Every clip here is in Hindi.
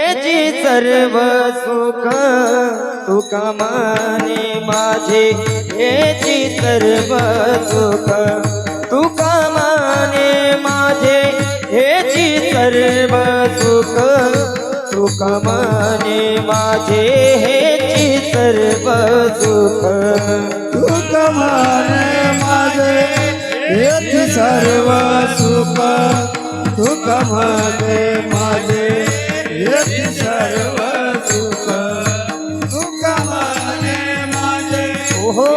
हेची सर्व सुख तुका माने माझे। हेची सर्व सुख तुका माने माझे। हेची सर्व सुख तुका माने माझे। हेची सर्व सुख सुख माने माझे। येथे सर्व सुख सुख माने माझे। ओहो।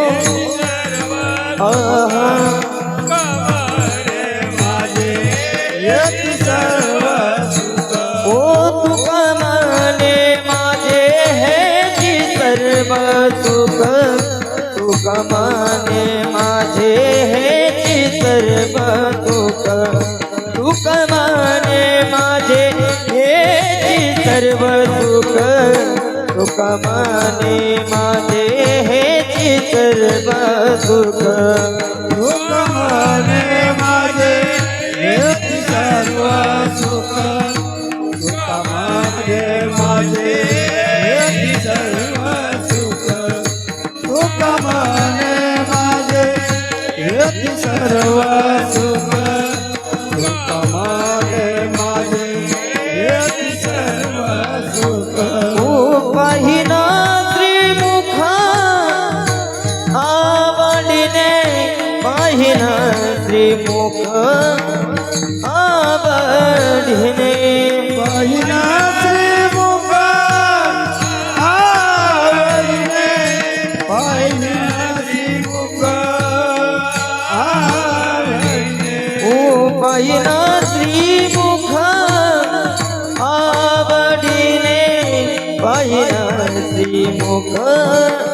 ओ माने माझे हेची सर्व सुख तुका माने माझे हेची सर्व सुख तुका माने माझे हेची सर्व सुख तुका माने माझे हेची सर्व सुख सुख माने माझे येथे सर्व सुख सुख माने माझे येथे सर्व सुख सुख माने माझे येथे सर्व सुख सुख મુખ આવડીને પહેલા શ્રી મુખ આવડીને પહેલા શ્રી મુખ આવડીને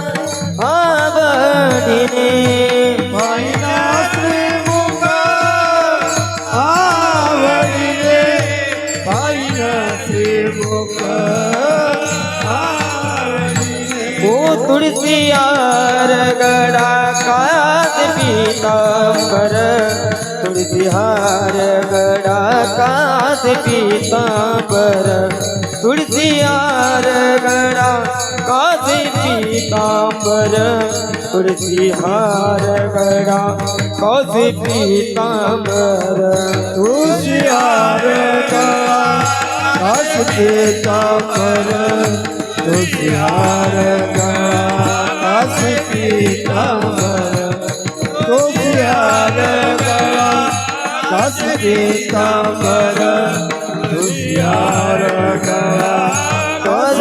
तुळसियार गडा कात पीतांबर। तुळसिहार गडा कात पीतांबर। तुळसियार गडा कात पीतांबर। तुळसिहार गडा कात पीतांबर। तुझियार गळा कास पीतांबर। तुझियार कास पीतांबर तुझियार गळा कास